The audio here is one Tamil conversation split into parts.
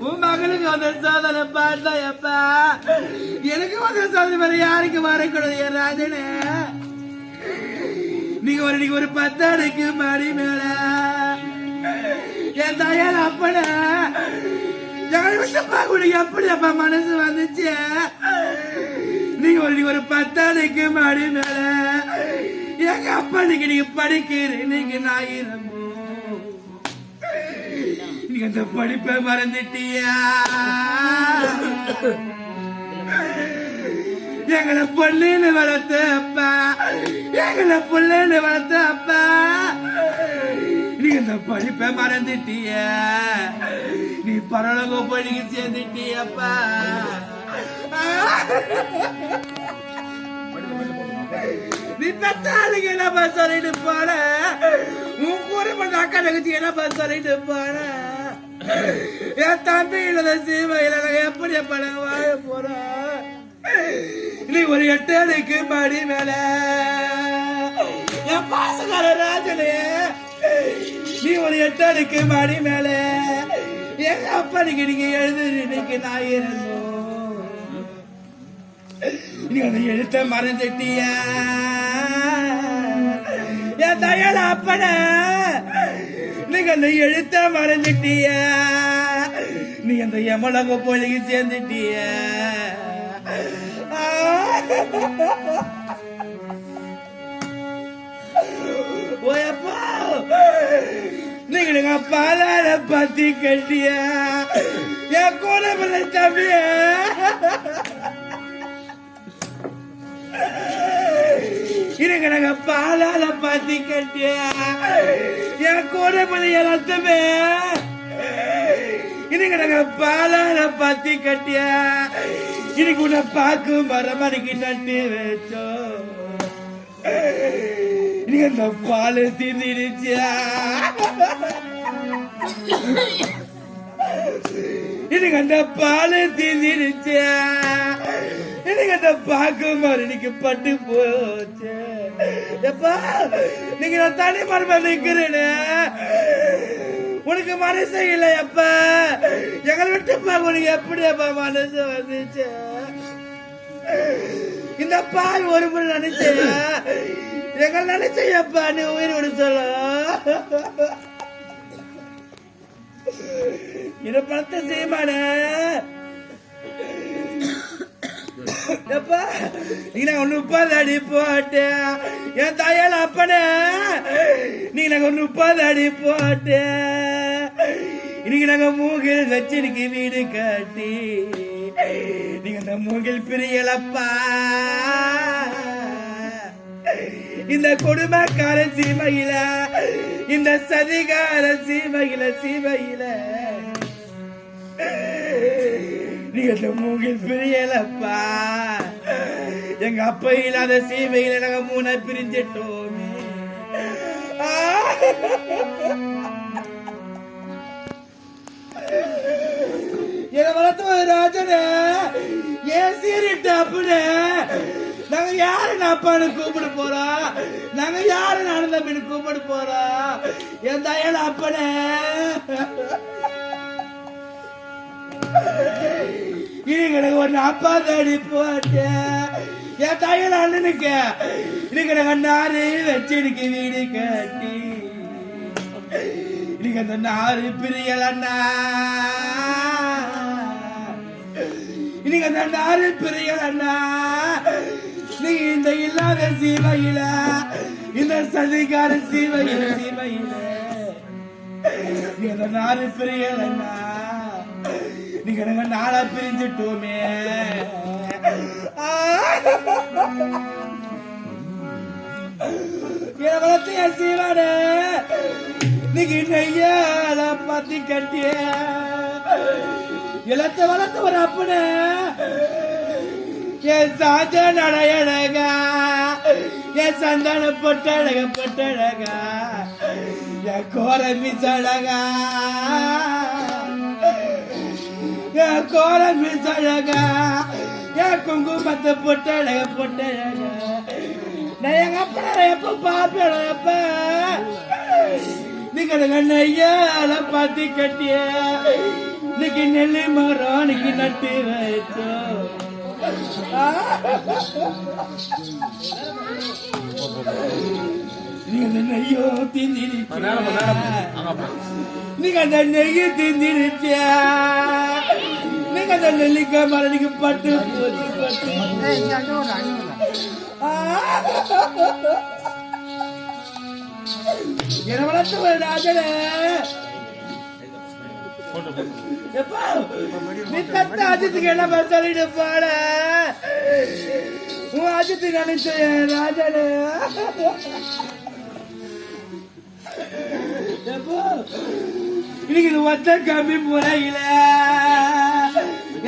உன் மகளுக்கு வந்த சோதனை பார்த்தா எப்பா? எனக்கு வந்த சோதனை வேற யாருக்கு வரக்கூடாது என் ராஜனே? நீங்க ஒரு நீங்க ஒரு பத்தாடைக்கு மாடி மேல. என் தாயார் அப்பன எங்களை விட்டு பார்க்க எப்படி அப்பா மனசு வந்துச்சு? நீங்க ஒரு நீங்க ஒரு பத்தாடைக்கு மாடி மேல. எங்க அப்பா நீங்க நீங்க படிக்கிற நீங்க நாயிரமோ அந்த படிப்பை மறந்துட்டியா? எங்களை பொண்ணுன்னு வளர்த்த அப்பா எங்களை புள்ளைன்னு வளர்த்த அப்பா நீ இந்த படிப்பை மறந்துட்டிய? நீ பரலோக போய் சேர்ந்துட்டியப்பா? நீ பெத்தாளுக்கு என்னப்பா சொல்லிட்டு போன? உன் கூட பண்ண அக்கா தங்கச்சி என்னப்பா சொல்லிட்டு போன? என் தம்பி இல்லாத சீமையில எப்படி படம் வாழ போறோம் நீ ஒரு எட்டடைக்கு மடி மேல. என் பாசக்கார ராஜனே நீ ஒரு எட்டடைக்கு மடி மேல எங்க அப்பனுக்கு நீங்க எழுது இன்னைக்கு நான் இருந்தோம் நீ அந்த எழுத்த மறந்துட்டியா என் தயல அப்பனை நீங்க எழுத்த மறைஞ்சிட்டிய நீ அந்த யமலக போலிக்கு சேர்ந்துட்டிய. ஓயப்பா நீங்க பாலால பத்தி கட்டிய. என் கூட பிறந்த தம்பிய. இருங்க பாலால பாத்தி கட்டிய? என் கூட பிறந்த ரத்தமே இருங்க பாலால பாத்தி கட்டிய? இன்னைக்கு உன்னை பார்க்கும் மரமணிக்கு நட்டு வச்சோ. நீங்க அந்த பால் தீர்ந்துடுச்சியா எனக்கு அந்த பால் தீர்ந்துடுச்சியா எனக்கு அந்த பாக்கு இன்னைக்கு பட்டு போச்சு. எப்பா நீங்க நான் தனி மரமா நிக்கிறேன்னு உனக்கு மனசு இல்லை எப்ப எங்களை விட்டு பார்க்க உனக்கு எப்படி அப்பா மனசு வந்துச்சு? இந்த பாய் ஒரு முறை நினைச்ச எங்கள் நினைச்சையப்பா நீ உயிர் விட சொல்ல. இத பணத்தை செய்யமானே நீ நான் முப்பது அடி போட்டு என் தாயால அப்பனே நீ நாங்க முப்பது அடி போட்டு இன்னைக்கு நாங்க மூகில் வச்சு இன்னைக்கு வீடு கட்டி. நீங்க இந்த மூங்கில் பிரியலப்பா. இந்த கொடுமைக்கார சீமையில இந்த சதிகார சீமையில சீமையில. நீங்க இந்த மூங்கில் பிரியலப்பா. எங்க அப்பா இல்லாத சீமையில் நாங்க மூணை பிரிஞ்சிட்டோமே. ஆ! என்னை வளர்த்த ஒரு ராஜனே ஏன் சீரிட்டு அப்புனே? நாங்க யாரு அப்பான்னு கூப்பிட போறோம் நாங்க யாரு நானும் தம்பின்னு கூப்பிட போறோம் என் தயல அப்பனே. இன்னைக்கு எனக்கு ஒரு அப்பா தேடி போட்டேன் என் தையல் அண்ணனுக்கு இன்னைக்கு நாங்க நாரு வச்சு இன்னைக்கு வீடு கட்டி. இன்னைக்கு அந்த நாரு பிரியல் இன்னைக்கு அந்த நாரு பிரியல் நீ இந்த இல்லாத சீமையில இந்த சதிகார சீமையில சீமையில நீ அந்த நாரு பிரியல் அண்ணா. நீங்க நாங்க நாளா பிரிஞ்சிட்டோமே. என் வளர்த்து என் சீவானே நீங்க நெய்யால பத்தி கட்டிய. இளத்த வளர்த்து ஒரு அப்பன. என் சாஞ்ச நடையழகா என் சந்தான பொட்டழக பொட்டழகா. என் கோரமி சழகா என் கோரமி சழகா என் குங்குமத்தை பொட்டழக பொட்டழகா நான் எங்க அப்பா எப்ப பாப்பேன் எப்ப? நீங்க நையால பாத்தி கட்டிய. நீ இன்னைக்கு நெல்லி மரம் இன்னைக்கு நட்டு வச்சோம் ஆ. நீங்க அந்த நெய்யோ திந்திருச்சா நெய்ய அந்த நெல்லிக்காய் மரம் நீங்க பட்டு வளர்த்து ராஜனே என்ன சொல்லிட்டு போட உன் அஜித்து நினைச்ச ராஜனே. இன்னைக்கு இது ஒத்த கம்மி முறையில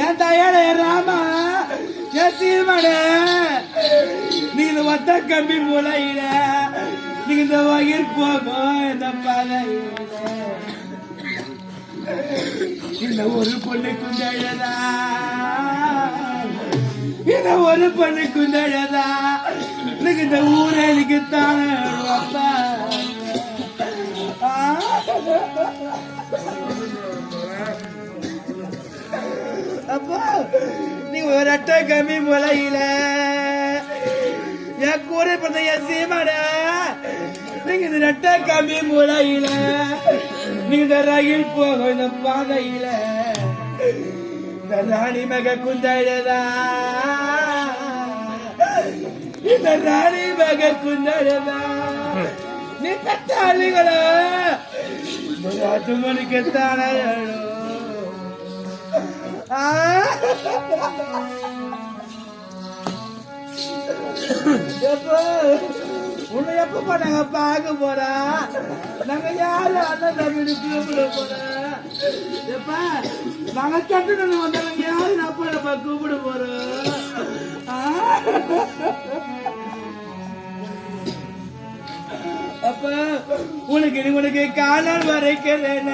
என் தயார ராமா என் சீமன நீ இது ஒத்த கம்மி முறையில நீங்க இந்த வயிறு போகும் இந்த பதையில இந்த ஒரு பொண்ணு குந்தழதா இந்த ஒரு பொண்ணு குந்தழதா எனக்கு இந்த ஊரே எனக்கு தானே அப்பா நீ நீங்க ஒரு அட்டை கம்மி முளையில. என் கூட பிறந்த என் சீமாடா நீங்க இந்த ரெட்ட கம்மி முளையில. நீங்க இந்த ரயில் போகும் இந்த பாதையில. இந்த ராணி மக குந்தழதா. இந்த ராணி மக குந்தழதா. நீ பெற்றாளிகளா ராஜமணிக்கு தானோ ஆ உன்னை எப்பப்பா நாங்க பார்க்க போறா நாங்க யாரு அண்ணன் தம்பி கூப்பிட போறோம் எப்பா நாங்க கட்டுனது வந்தவங்க யாரு நம்ம கூப்பிட போறோம் ஆ? அப்ப உனக்கு நீ உனக்கு காலால் வரைக்கிறேன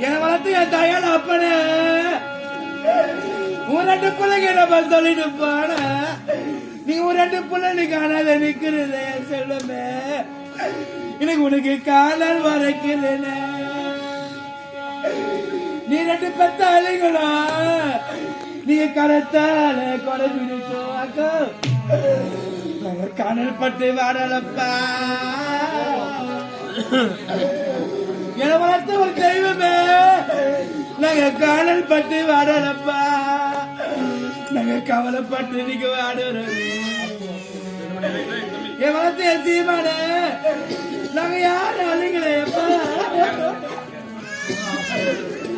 என வளர்த்து என் தாயால் அப்பனே உன் ரெண்டு பிள்ளைங்க நம்ம சொல்லிட்டு போன நீ உன் ரெண்டு பிள்ளை நீ காணாத நிக்கிறது என் எனக்கு உனக்கு காலால் வரைக்கிறேன நீ ரெண்டு பெத்த அலைங்களா நீங்க கரத்தால கொலை பிடிச்சோம் நாங்க காணல் பட்டு வாடலப்பா. என வளர்த்த ஒரு தெய்வமே. நாங்க காணல் பட்டு வரலப்பா. நாங்க கவலைப்பட்டு நீங்க வாடுறோம். என் வளர்த்த என் சீமானே நாங்க யாரும்